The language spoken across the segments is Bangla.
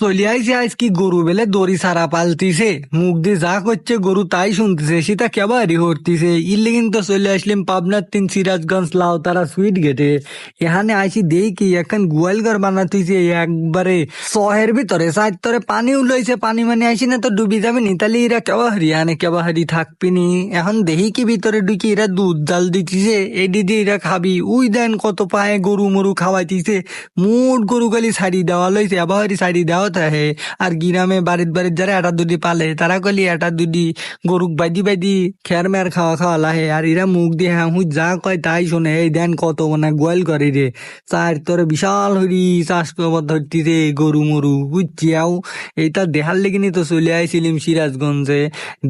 চলি আইছে আজ কি গরু বেলে দড়ি সারা পালতিছে, মুখ দিয়ে যা করছে গরু তাই শুনতেছে সেটা কেবারই হরতিছে। ইল্লে কিন্তু চলে আসলাম পাবনার তিন সিরাজগঞ্জ লাও তারা সুইট গেটে। এখানে আইসি কি এখন গোয়াল ঘর বানাতিছে, একবারে শহের ভিতরে, সাইড তরে পানি উলাইছে, পানি মানে আইসি না তো ডুবি যাবে নি, তাহলে এরা কেবা হারিয়ানে কেবা হারি থাকবি নি। এখন দেখি কি ভিতরে ঢুকি এরা দুধ জাল দিতিছে এই দিদি এরা খাবি। উই দেন কত পায়ে গরু মরু খাওয়াইতিছে, মোট গরু গালি শাড়ি দেওয়া লইছে আবার শাড়ি দেওয়া থাকে আর গিরামে বাড়ির বাড়ির যারা এটা দুটি পালে তারা কলি এটা দুটি গরুক বাইদি বাইদি খেয়ার মেয়ার খাওয়া খাওয়া লাহে। আর এরা মুখ দিয়ে হ্যাঁ হুই যা কয়, তাই শোনে, এই দেন কত মানে গোয়াল করে রে চার তোরে বিশাল হরি চাষ করবার ধরতিছে গরু মরু বুঝছিয়াও এইটা দেখার লেগিনি তো চলে আইছিলিম সিরাজগঞ্জে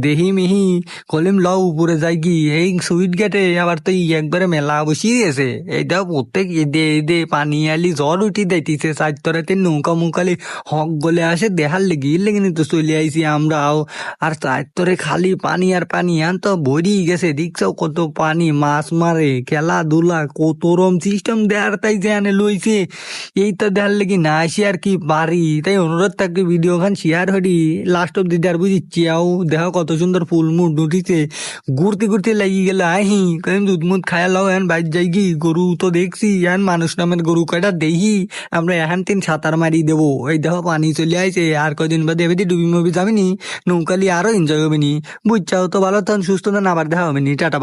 দেহি মিহি, কলিম লও উপরে যাই কি এই সুইট গেটে আবার তো একবারে মেলা বসিয়ে দিয়েছে এইটা প্রত্যেক এদে এদে পানি আলি জ্বর উঠি যাইতিছে চার তরাতে নৌকা মুকালি হক গলে আসে দেখার লেগে লেগে তো চলে আইছি আমরাও আর চার তরে খালি পানি আর পানি, আন তো ভরি গেছে দেখছ কত পানি, মাছ মারে, খেলাধুলা, কত রম সিস্টেম দেয়ার তাই আনে লইছে। এই তো দেখার লেগে না আসি আর কি পারি। তাই অনুরোধ থাকবে ভিডিও খান শেয়ার হরি। লাস্ট অব দিদি আর বুঝিচ্ছি আও দেখো কত সুন্দর ফুল মুড উঠিছে ঘুরতে ঘুরতে লাগি গেল, আহি কেন দুধ মুধ খায়া লাও এন বাইর যাই কি গরু তো দেখছি এন মানুষ নামের গরু কয়টা দেহি, আমরা এখান তিন সাঁতার মারি দেবো। এই দেখো পানি চলে আইছে, আর কদিন বাদে এবার ডুবি মুবি যাবিনি। নৌকালি আরও এনজয় হবেনি। বুঝছাও তো ভালো তখন সুস্থ না আবার দেখা হবেনি। টাটা